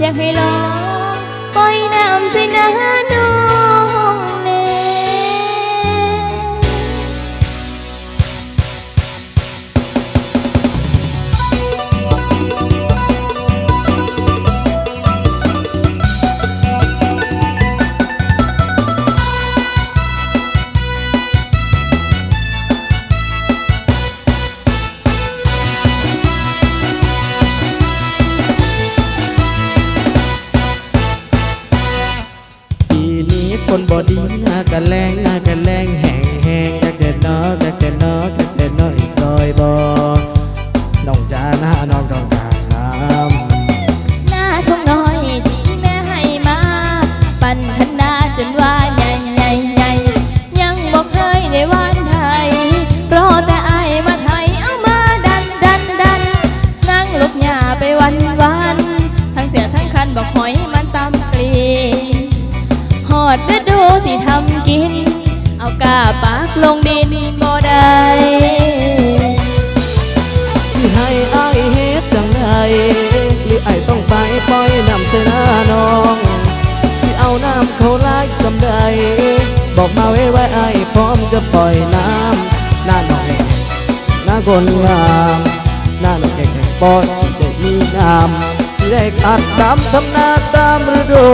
อยากให้ลองปล่อยน้ำสินะ คนบอดีหน้ากันแรงหน้ากันแรงแห้งแห้งกักเด็ดนอกักเด็ดนอกักเด็ดนออีซอยบอน้องจ้าหน้าน้องต้องการน้ำหน้าทุ่งน้อยที่แม่ให้มา ปั่นขนาจนว่าใหญ่ใหญ่ใหญ่ยังบอกเคยได้หวานไทยเพราะแต่อายมาไทยเอามาดันดันดันนั่งลูกหญ้าไปวันวันทั้งเสียทั้งคันบอกหอยมันตำกลีหอดฤดู ที่ทำกิน เอากาปากลงดินบ่ได้สิให้อายเฮ็ดจังไดหรือไอายต้องไปปล่อยน้ำใส่หน้าน้องสิเอาน้ำเขาลายสำใด บอกมาไว้ไว้ไอายพร้อมจะปล่อยน้ำหน้าน้องเองหน้าคนงามหน้าน้องแก่ๆปอดสิได้มีน้ำสิได้กัดดำทำนาตามฤดู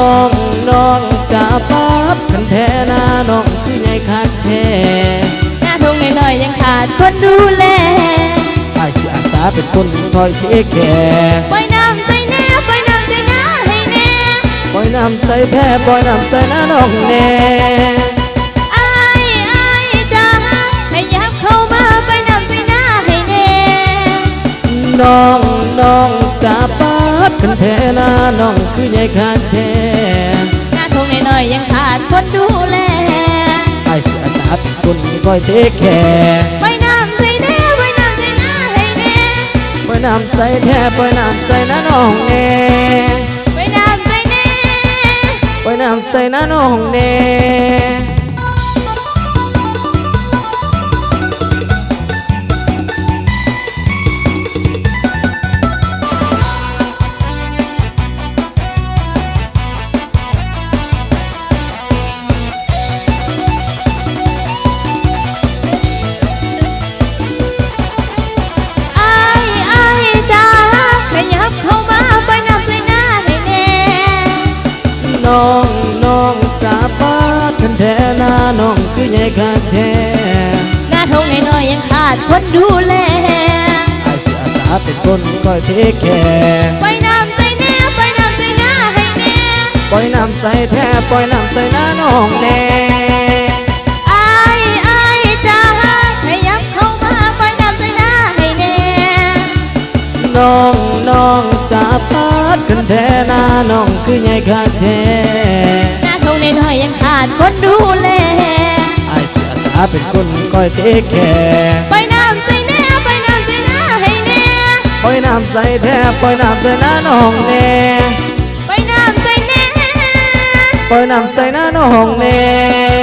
น้องน้องจะปับคันแท้หน้าน้องคือไงคักแท้หน้าทุ่งหน่อยๆยังขาดคนดูแลไอ้ายสิอาสาเป็นคนคอยเทคแคร์ไปน้ำใส่แน่ไปน้ำใส่หน้าให้แน่ปล่อยน้ำใส่แท้ปล่อยน้ำใส่หน้าน้องแน่ไอ้ไอ้จ้าขยับเข้ามาไปน้ำใส่หน้าให้แน่น้องน้องจะปับคันแท้หน้าน้องคือไงคักแท้หน้าทุ่งหน่ อยยังขาดคนดูแลไอ้เสียสาเป็นคนคอยเทคแคร์ไปน้ำใส่แน่ไปน้ำใส่หน้าให้แน่ปน้ำใส่แท้ปล่อยน้ำใส่หน้าน้องแน่ไปน้ำใส่แน่ปน้ำใส่หน้าน้องแน่ น้องจะปับคันแท้หน้าน้องคือไงคักแท้หน้าทงน้อยๆยังขาดคนดูแลไอ้ายสิอาสาเป็นคนคอยเทคแคร์ไปน้ำใส่แน่ไปน้ำใส่หน้าให้แน่ปล่อยน้ำใส่แท้ปล่อยน้ำใส่หน้าน้องแน่ไอ้ไอ้จ้าขยับเข้ามาไปน้ำใส่หน้าให้แน่น้องน้องจะปัดกันแท้หน้าน้องคือไงคักแท้หน้าท คนดูแลไอ้ายสิอาสาเป็นคนคอยเทคแคร์ไปน้ำใส่แน่ไปน้ำใส่หน้าให้แน่ปล่อยน้ำใส่แท้ปล่อยน้ำใส่หน้าน้องแน่ไปน้ำใส่แน่ปล่อยน้ำใส่หน้าน้องแน่